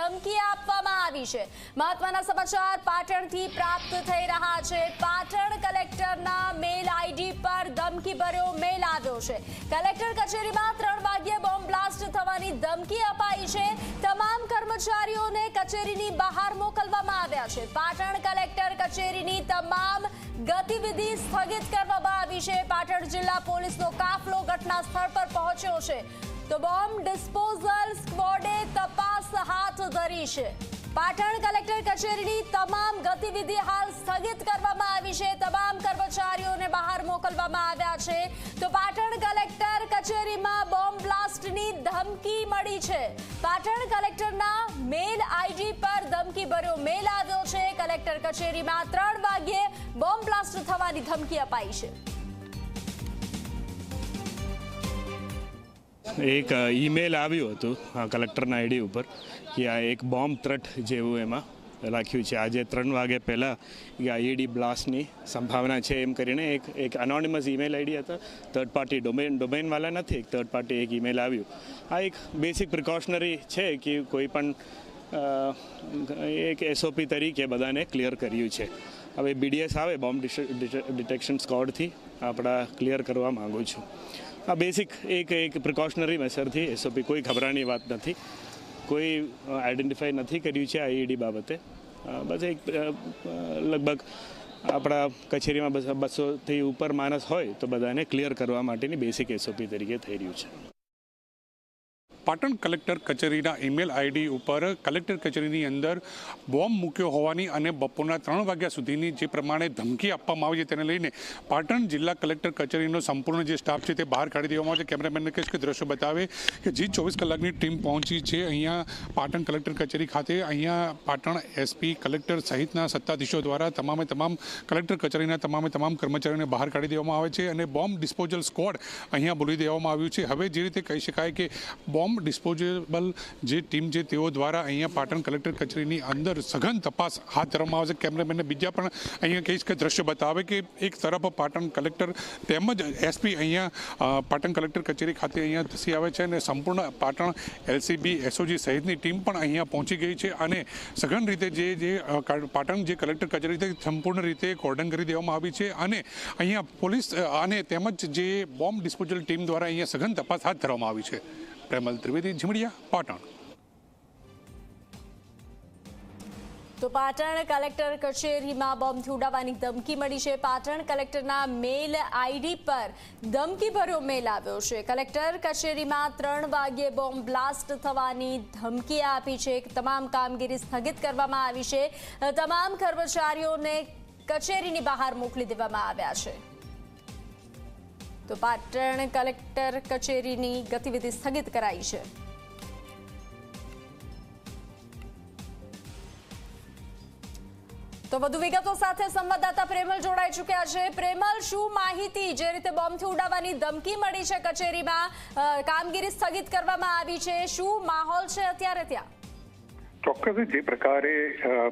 ધમકી આપવામાં આવી છે. મહત્વના સમાચાર પાટણથી પ્રાપ્ત થઈ રહ્યા છે. પાટણ કલેક્ટરના મેલ આઈડી પર ધમકી ભર્યો મેલ આવ્યો છે. કલેક્ટર કચેરીમાં ત્રણ વાગ્યે બોમ્બ બ્લાસ્ટ થવાની ધમકી અપાઈ છે. તમામ કર્મચારીઓને કચેરીની બહાર મોકલવામાં આવ્યા છે. પાટણ કલેક્ટર કચેરીની તમામ ગતિવિધિ સ્થગિત કરવામાં આવી છે. પાટણ જિલ્લા પોલીસનો કાફલો ઘટના સ્થળ પર પહોંચ્યો છે. તો બોમ્બ ડિસ્પોઝલ સ્ક્વોડે તપાસ હાથ ધરી છે. પાટણ કલેક્ટર કચેરીની તમામ ગતિવિધિ હાલ સ્થગિત કરવામાં આવી છે. તમામ કર્મચારીઓને બહાર મોકલવામાં આવ્યા છે. તો પાટણ કલેક્ટર કચેરીમાં બોમ્બ બ્લાસ્ટની ધમકી મળી છે. પાટણ કલેક્ટરના મેલ આઈડી પર ધમકી ભર્યો મેલ આવ્યો છે. કલેક્ટર કચેરીમાં ત્રણ વાગ્યે બોમ્બ બ્લાસ્ટ થવાની ધમકી અપાઈ છે. એક ઈમેલ આવ્યું હતું કલેક્ટરના આઈડી ઉપર, કે આ એક બોમ્બ ત્રટ જેવું એમાં લખ્યું છે. આજે ત્રણ વાગે પહેલાં કે આઈડી બ્લાસ્ટની સંભાવના છે એમ કરીને એક એક અનોનિમસ ઈમેલ આઈડી હતા. થર્ડ પાર્ટી ડોમેન ડોમેનવાલા નથી, એક થર્ડ પાર્ટી એક ઈમેલ આવ્યું. આ એક બેસિક પ્રિકોશનરી છે કે કોઈ પણ એક એસઓપી તરીકે બધાને ક્લિયર કર્યું છે. હવે બીડીએસ આવે બોમ્બ ડિટેક્શન સ્કોડથી આપણા ક્લિયર કરવા માગું છું. આ બેસિક એક એક પ્રિકોશનરી મેસરથી એસઓપી કોઈ ગભરાની વાત નથી. કોઈ આઈડેન્ટિફાઈ નથી કર્યું છે આઈઈડી બાબતે. બસ એક લગભગ આપણા કચેરીમાં બસ બસોથી ઉપર માણસ હોય તો બધાને ક્લિયર કરવા માટેની બેસિક એસઓપી તરીકે થઈ રહ્યું છે. પાટણ કલેક્ટર કચેરીના ઈમેલ આઈડી ઉપર કલેક્ટર કચેરીની અંદર બોમ્બ મૂક્યો હોવાની અને બપોરના ત્રણ વાગ્યા સુધીની જે પ્રમાણે ધમકી આપવામાં આવી છે તેને લઈને પાટણ જિલ્લા કલેક્ટર કચેરીનો સંપૂર્ણ જે સ્ટાફ છે તે બહાર કાઢી દેવામાં આવે છે. કેમેરામેનને કહીશ કે દ્રશ્યો બતાવે કે જે ચોવીસ કલાકની ટીમ પહોંચી છે અહીંયા પાટણ કલેક્ટર કચેરી ખાતે. અહીંયા પાટણ એસપી કલેક્ટર સહિતના સત્તાધીશો દ્વારા તમામે તમામ કલેક્ટર કચેરીના તમામે તમામ કર્મચારીઓને બહાર કાઢી દેવામાં આવે છે અને બોમ્બ ડિસ્પોઝલ સ્કોડ અહીંયા બોલી દેવામાં આવ્યું છે. હવે જે રીતે કહી શકાય કે બોમ્બ ડિસ્પોઝેબલ જે ટીમ છે, તેઓ દ્વારા અહીંયા પાટણ કલેક્ટર કચેરીની અંદર સઘન તપાસ હાથ ધરવામાં આવશે કેમેરામેનને બીજા પણ અહીંયા કહીશ કે દ્રશ્ય બતાવે કે એક તરફ પાટણ કલેક્ટર તેમજ એસપી અહીંયા પાટણ કલેક્ટર કચેરી ખાતે અહીંયા ધસી આવે છે અને સંપૂર્ણ પાટણ એલસીબી એસઓજી સહિતની ટીમ પણ અહીંયા પહોંચી ગઈ છે અને સઘન રીતે જે જે પાટણ જે કલેક્ટર કચેરી સંપૂર્ણ રીતે કોર્ડન કરી દેવામાં આવી છે અને અહીંયા પોલીસ અને તેમજ જે બોમ્બ ડિસ્પોઝલ ટીમ દ્વારા અહીંયા સઘન તપાસ હાથ ધરવામાં આવી છે. પ્રેમલ ત્રિવેદી, ઝીમડિયા, પાટણ. તો પાટણ કલેક્ટર કચેરીમાં બોમ્બથી ઉડાવવાની ધમકી મળી છે. પાટણ કલેક્ટરના મેલ આઈડી પર ધમકી ભર્યો મેલ આવ્યો છે. કલેક્ટર કચેરીમાં ત્રણ વાગ્યે બોમ્બ બ્લાસ્ટ થવાની ધમકી આપી છે. તમામ કામગીરી સ્થગિત કરવામાં આવી છે. તમામ કર્મચારીઓને કચેરીની બહાર મોકલી દેવામાં આવ્યા છે. તો પાટણ કલેક્ટર કચેરીની ગતિવિધિ સ્થગિત કરાઈ છે. તો વધુ વિગતો સાથે સંવાદદાતા પ્રેમલ જોડાઈ ચૂક્યા છે. પ્રેમલ, શું માહિતી જે રીતે બોમ્બથી ઉડાવવાની ધમકી મળી છે કચેરીમાં કામગીરી સ્થગિત કરવામાં આવી છે? શું માહોલ છે અત્યારે ત્યાં? ચોક્કસ જે પ્રકારે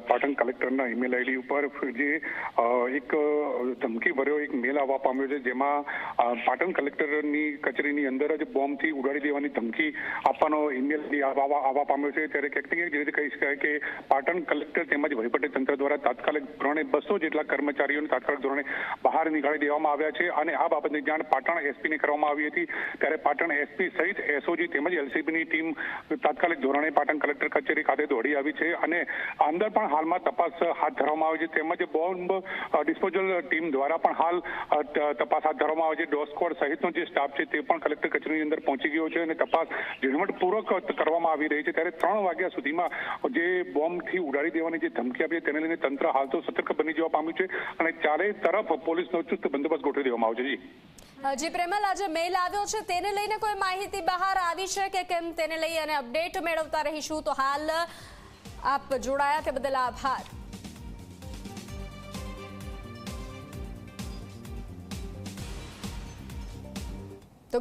પાટણ કલેક્ટરના ઈમેલ આઈડી ઉપર જે એક ધમકી ભર્યો એક મેલ આવવા પામ્યો છે, જેમાં પાટણ કલેક્ટરની કચેરીની અંદર જ બોમ્બથી ઉડાડી દેવાની ધમકી આપવાનો ઈમેલ આવવા પામ્યો છે. ત્યારે ક્યાંક ને રીતે કહી શકાય કે પાટણ કલેક્ટર તેમજ વહીવટી તંત્ર દ્વારા તાત્કાલિક ધોરણે બસો જેટલા કર્મચારીઓને તાત્કાલિક ધોરણે બહાર નીકાળી દેવામાં આવ્યા છે અને આ બાબતની જાણ પાટણ એસપીને કરવામાં આવી હતી. ત્યારે પાટણ એસપી સહિત એસઓજી તેમજ એલસીબીની ટીમ તાત્કાલિક ધોરણે પાટણ કલેક્ટર કચેરી ખાતે દોડી આવી છે અને અંદર પણ હાલમાં તપાસ હાથ ધરવામાં આવી છે. તેમજ બોમ્બ ડિસ્પોઝલ ટીમ દ્વારા પણ હાલ તપાસ હાથ ધરવામાં આવે છે. સ્ક્વોડ સહિતનો જે સ્ટાફ છે તે પણ કલેક્ટર કચેરીની અંદર પહોંચી ગયો છે અને તપાસ ઝીણવટપૂર્વક કરવામાં આવી રહી છે. ત્યારે ત્રણ વાગ્યા સુધીમાં જે બોમ્બથી ઉડાડી દેવાની જે ધમકી આપી છે તેને લઈને તંત્ર હાલ તો સતર્ક બની જવા પામ્યું છે અને ચારેય તરફ પોલીસનો ચુસ્ત બંદોબસ્ત ગોઠવી દેવામાં આવ્યો છે. જી. જી પ્રેમલ, આજે મેલ આવ્યો છે. તેને લઈને કોઈ માહિતી બહાર આવી છે કે કેમ તેને લઈ અને અપડેટ મેળવતા રહીશું? તો હાલ આપ જોડાયા તે બદલ આભાર.